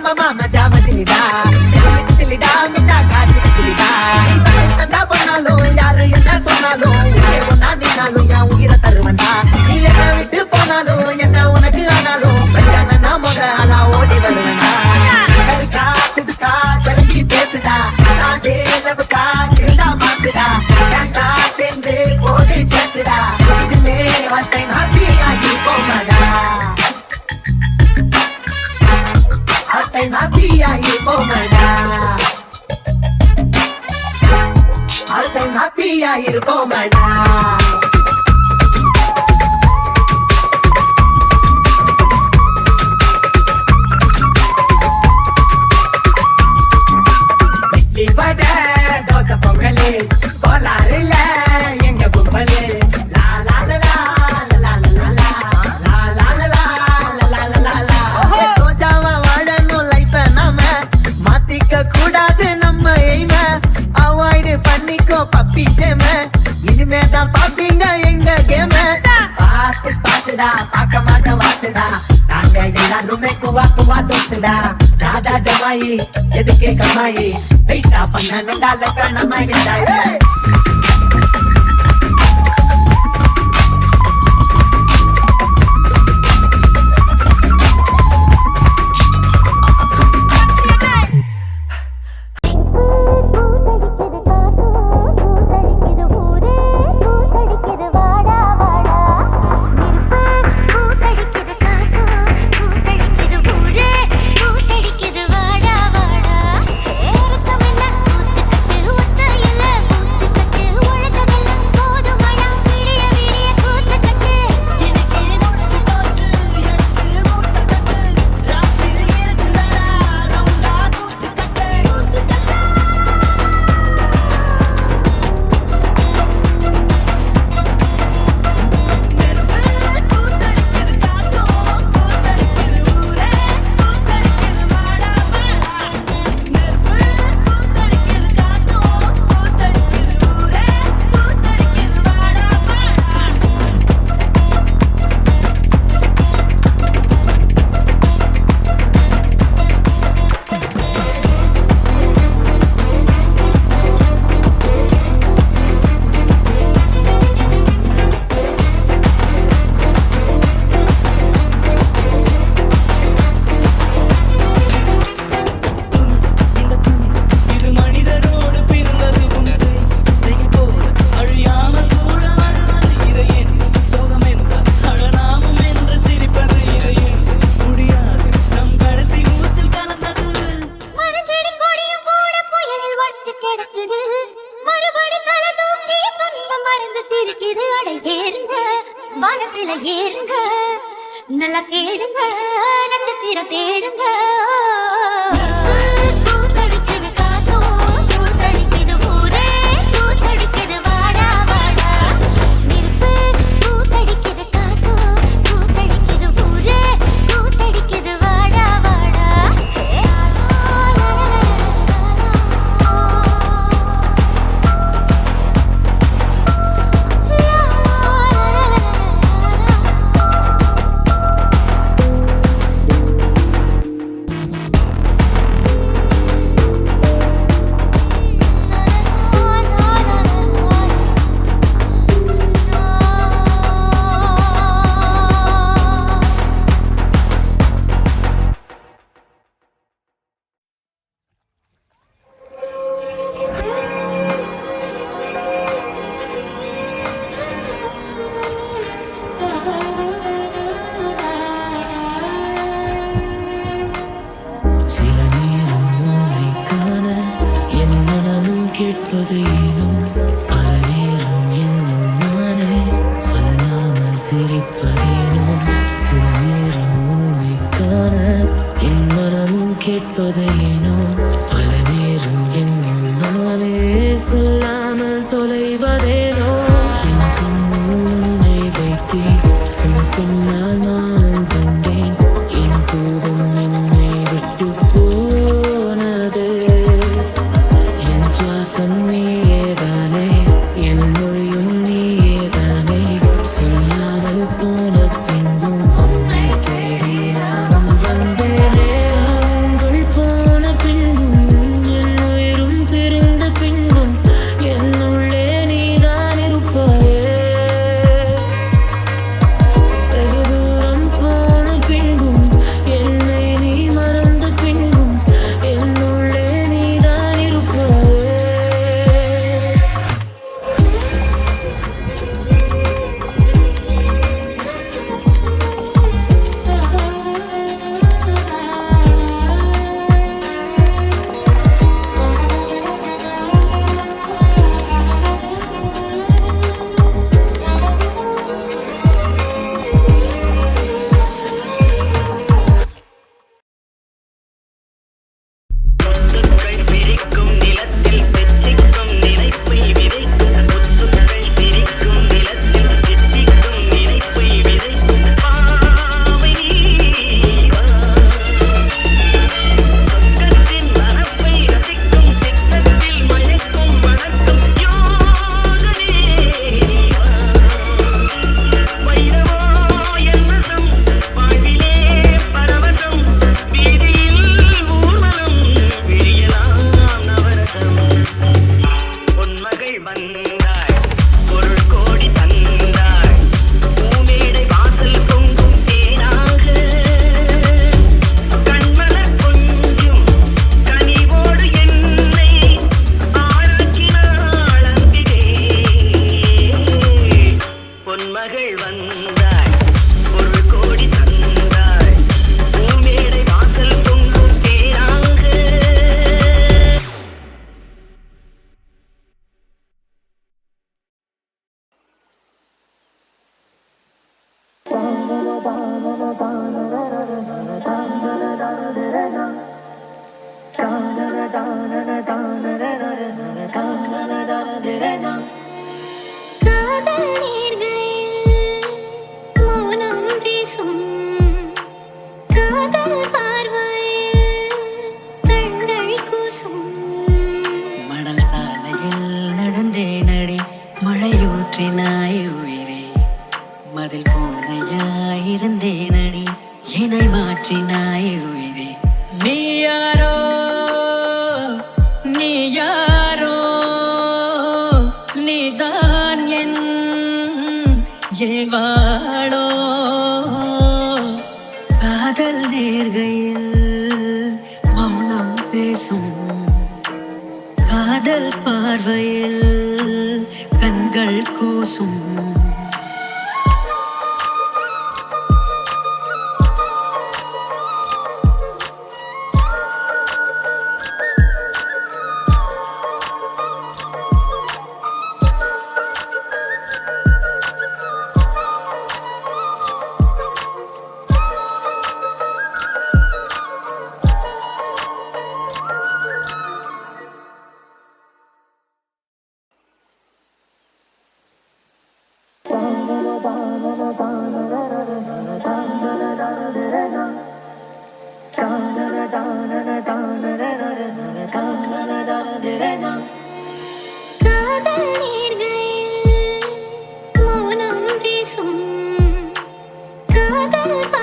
అమ్మ మామ జామజిలిడా తిలిడా మిట్టా కాచి పులిడా తన్నా పొన్నాలో యారు ఎన్న సొన్నాలో ఏ ఉన్నా నిన్నాలు యా ఉగిర తరుమ ஃப்ரீயா இருப்போமடா கம்மாயி எதுக்கே கம்மாயி வெயிட்டா பண்ண நண்டால கணமாயிருந்தாய் சிரிப்பதேனும் சில நேரம் உண்மைக்கான என் மனமும் கேட்பதேனோ 순 그대를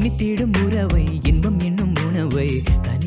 இனி தேடும் உறவை இன்பம் என்னும் உணவை தன்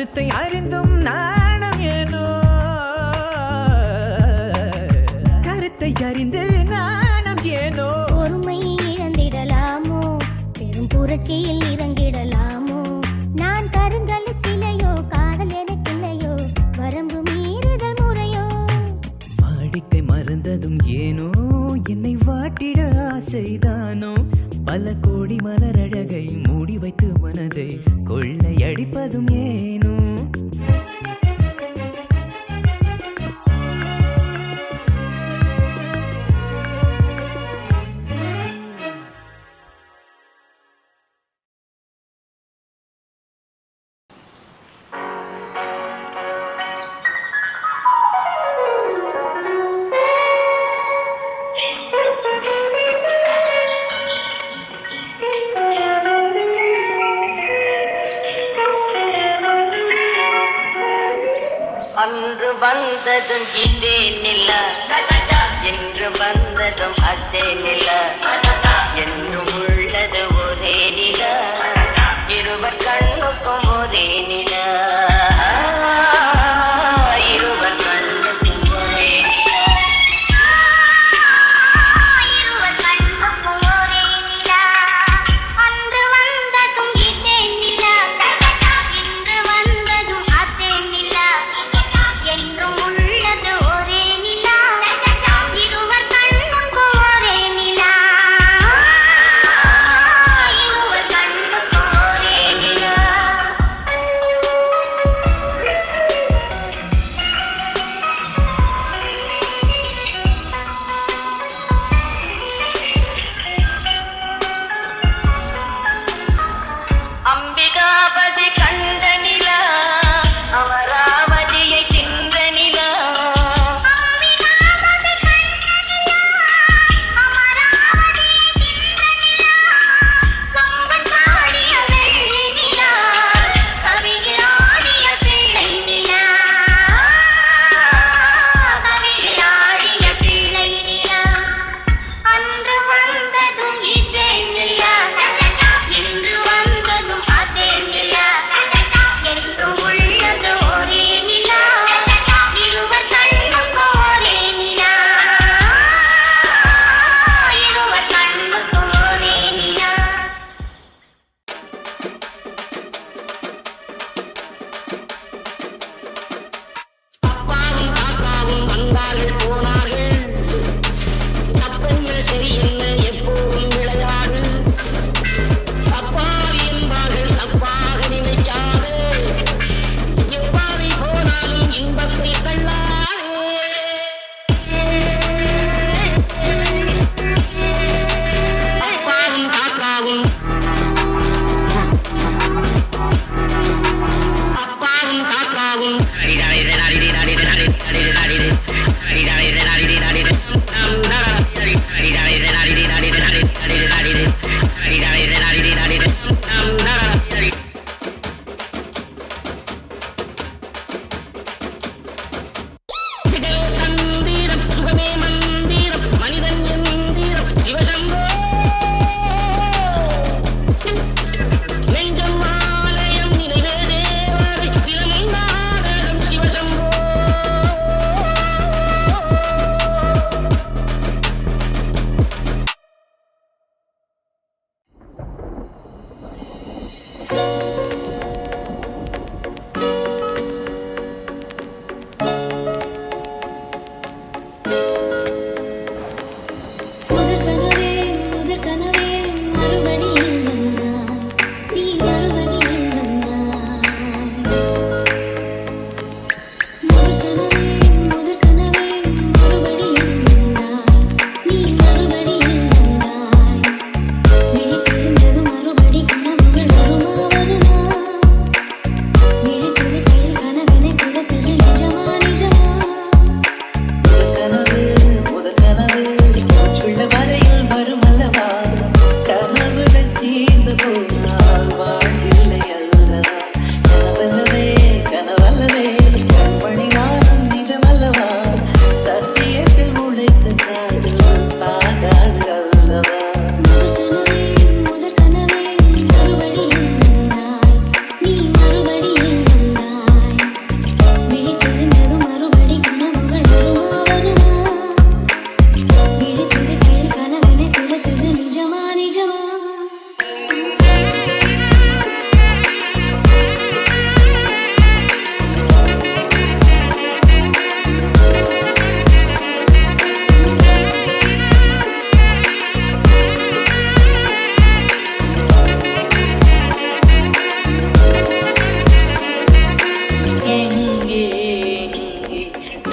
கருத்தை அறிந்தும் நான்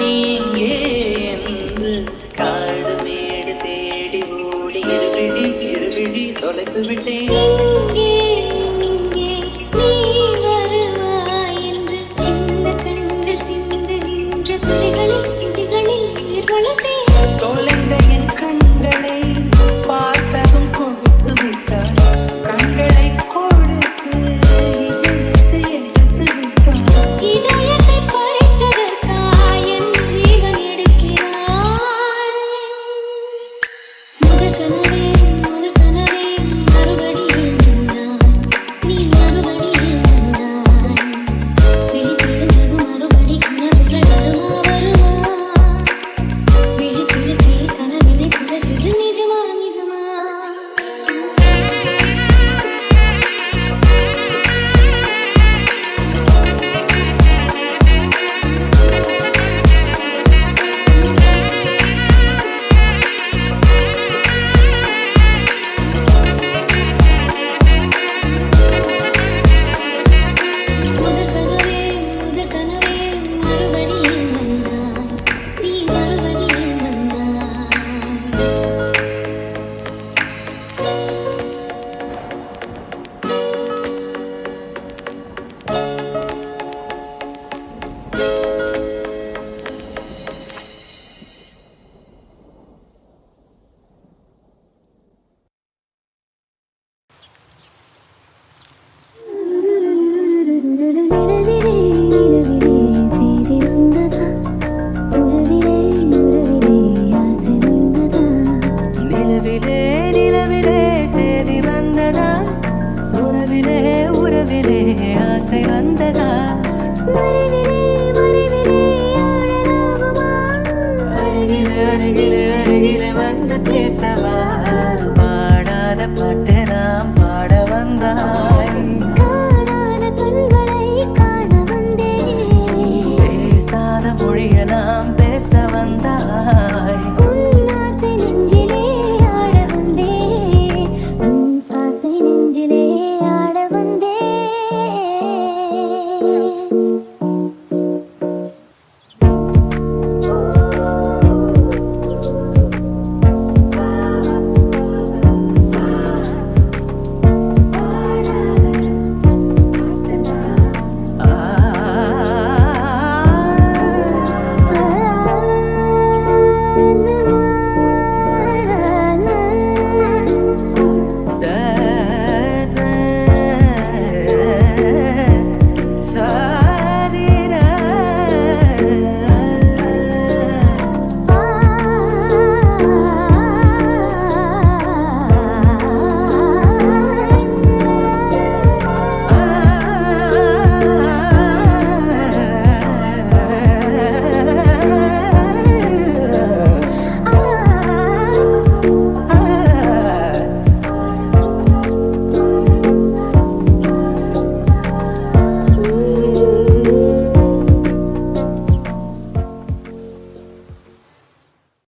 நீங்கே என்று காடு மேடு தேடி ஓடி இருகழி இருகழி தொலைத்து விட்டேன்